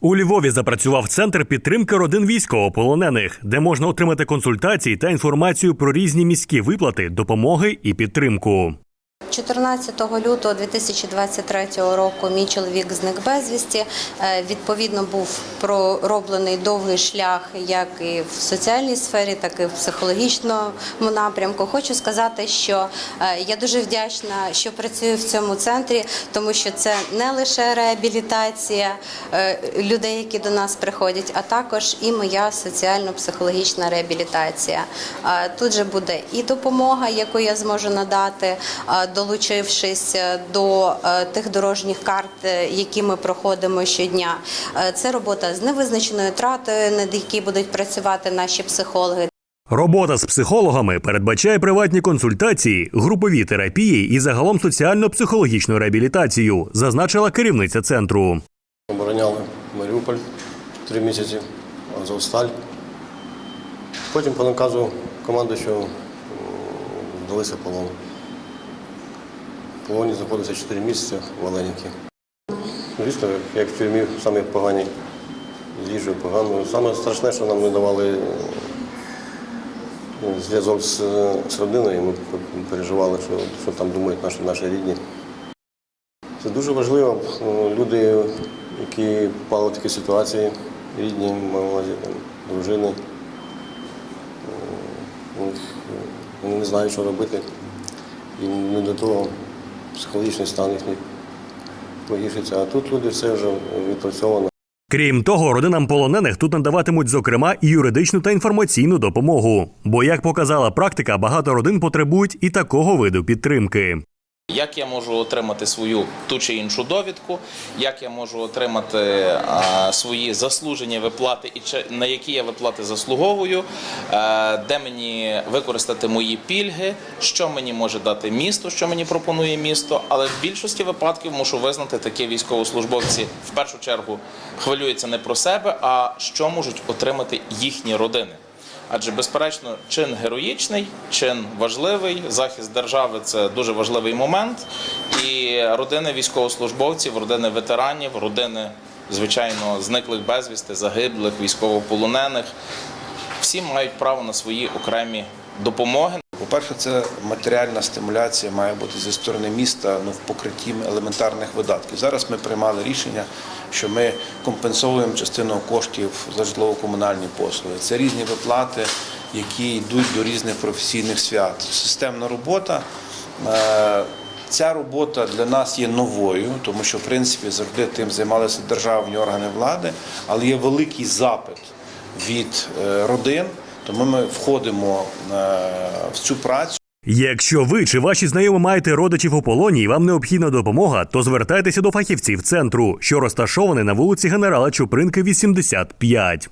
У Львові запрацював центр підтримки родин військовополонених, де можна отримати консультації та інформацію про різні міські виплати, допомоги і підтримку. 14 лютого 2023 року мій чоловік зник безвісті. Е, Відповідно, був пророблений довгий шлях як і в соціальній сфері, так і в психологічному напрямку. Хочу сказати, що е, я дуже вдячна, що працюю в цьому центрі, тому що це не лише реабілітація е, людей, які до нас приходять, а також і моя соціально-психологічна реабілітація. Тут же буде і допомога, яку я зможу надати, долучившись е, до е, тих дорожніх карт, е, які ми проходимо щодня. Це робота з невизначеною тратою, над якій будуть працювати наші психологи. Робота з психологами передбачає приватні консультації, групові терапії і загалом соціально-психологічну реабілітацію, зазначила керівниця центру. Обороняли Маріуполь три місяці, Азовсталь. Потім по наказу команди, що м, вдалися полон. Полоні знаходився 4 місяці в Оленівці. Звісно, як в тюрмі, саме погані їжею погано. Саме страшне, що нам не давали е, зв'язок з, з родиною. Ми переживали, що, що там думають наші, наші рідні. Це дуже важливо. Ну, Люди, які попали в такі ситуації, рідні, увазі, дружини, е, ну, вони не знають, що робити. І не до того психологічний стан їхній погіршиться. А тут люди все вже відпрацьовано. Крім того, родинам полонених тут надаватимуть зокрема і юридичну та інформаційну допомогу. Бо, як показала практика, багато родин потребують і такого виду підтримки. Як я можу отримати свою ту чи іншу довідку, як я можу отримати свої заслужені виплати і на які я виплати заслуговую, де мені використати мої пільги, що мені може дати місто, що мені пропонує місто. Але в більшості випадків мушу визнати, такі військовослужбовці в першу чергу хвилюються не про себе, а що можуть отримати їхні родини. Адже, безперечно, чин героїчний, чин важливий. Захист держави це дуже важливий момент. І родини військовослужбовців, родини ветеранів, родини, звичайно, зниклих безвісти, загиблих, військовополонених. Всі мають право на свої окремі допомоги. По-перше, це матеріальна стимуляція має бути зі сторони міста ну, в покритті елементарних видатків. Зараз ми приймали рішення, що ми компенсовуємо частину коштів за житлово-комунальні послуги. Це різні виплати, які йдуть до різних професійних свят. Системна робота. Е, Ця робота для нас є новою, тому що в принципі завжди тим займалися державні органи влади, але є великий запит від е, родин. Тому ми входимо е, в цю працю. Якщо ви чи ваші знайомі маєте родичів у полоні і вам необхідна допомога, то звертайтеся до фахівців центру, що розташований на вулиці генерала Чупринки, 85.